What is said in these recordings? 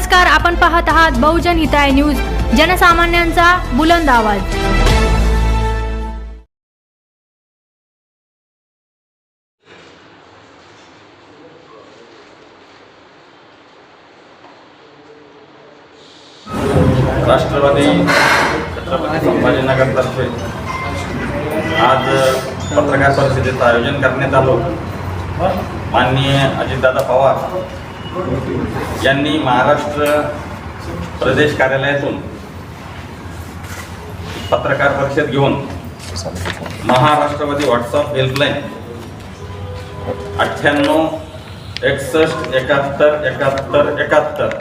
नमस्कार आपण पाहत आहात बहुजन हिताय न्यूज जनसामान्यांचा बुलंद आवाज. राष्ट्रवादी छत्रपती संभाजीनगरतर्फे आज पत्रकार परिषदेचं आयोजन करण्यात आलं. माननीय अजितदादा पवार यांनी महाराष्ट्र प्रदेश कार्यालयातून पत्रकार परिषद घेऊन महाराष्ट्रवादी व्हॉट्सअप हेल्पलाईन अठ्ठ्याण्णव एकसष्ट एकाहत्तर एकाहत्तर एकाहत्तर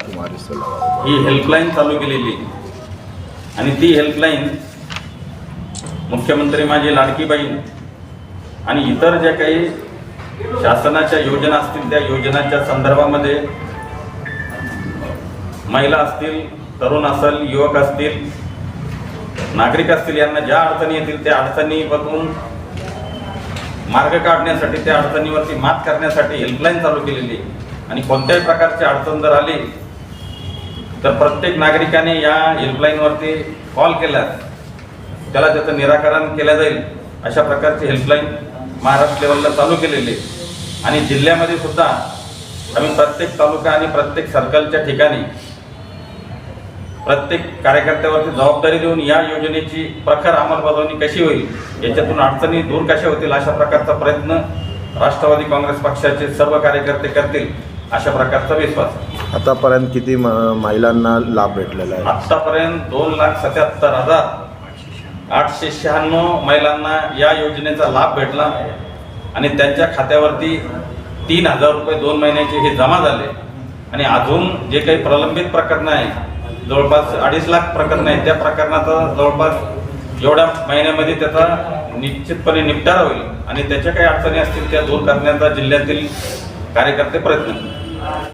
ही हेल्पलाईन चालू केलेली आणि ती हेल्पलाईन मुख्यमंत्री माझी लाडकी आणि इतर ज्या काही शासनाच्या योजना असतील त्या योजनांच्या संदर्भामध्ये महिला असतील तरुण असेल युवक असतील नागरिक असतील यांना ज्या अडचणी येतील त्या अडचणीपासून मार्ग काढण्यासाठी त्या अडचणीवरती मात करण्यासाठी हेल्पलाईन चालू केलेली आणि कोणत्याही प्रकारची अडचण जर आली तर प्रत्येक नागरिकाने या हेल्पलाईनवरती कॉल. केल्यास त्याला त्याचं निराकरण केलं जाईल. अशा प्रकारची हेल्पलाईन महाराष्ट्र लेवलला चालू केलेली आणि जिल्ह्यामध्ये सुद्धा आम्ही प्रत्येक तालुका आणि प्रत्येक सर्कलच्या ठिकाणी प्रत्येक कार्यकर्त्यावरती जबाबदारी देऊन या योजनेची प्रखर अंमलबजावणी कशी होईल याच्यातून अडचणी दूर कशा होतील अशा प्रकारचा प्रयत्न राष्ट्रवादी काँग्रेस पक्षाचे सर्व कार्यकर्ते करतील अशा प्रकारचा विश्वास. आतापर्यंत किती महिलांना लाभ भेटलेला आहे आतापर्यंत दोन लाख सत्याहत्तर हजार आठशे शहाण्णव महिलांना या योजनेचा लाभ भेटला आणि त्यांच्या खात्यावरती तीन हजार रुपये दोन महिन्याचे हे जमा झाले. आणि अजून जे काही प्रलंबित प्रकरणं आहे जवळपास अडीच लाख प्रकरणं आहेत त्या प्रकरणाचा जवळपास एवढ्या महिन्यामध्ये त्याचा निश्चितपणे निपटारा होईल. आणि त्याच्या काही अडचणी असतील त्या दूर करण्याचा जिल्ह्यातील कार्यकर्ते प्रयत्न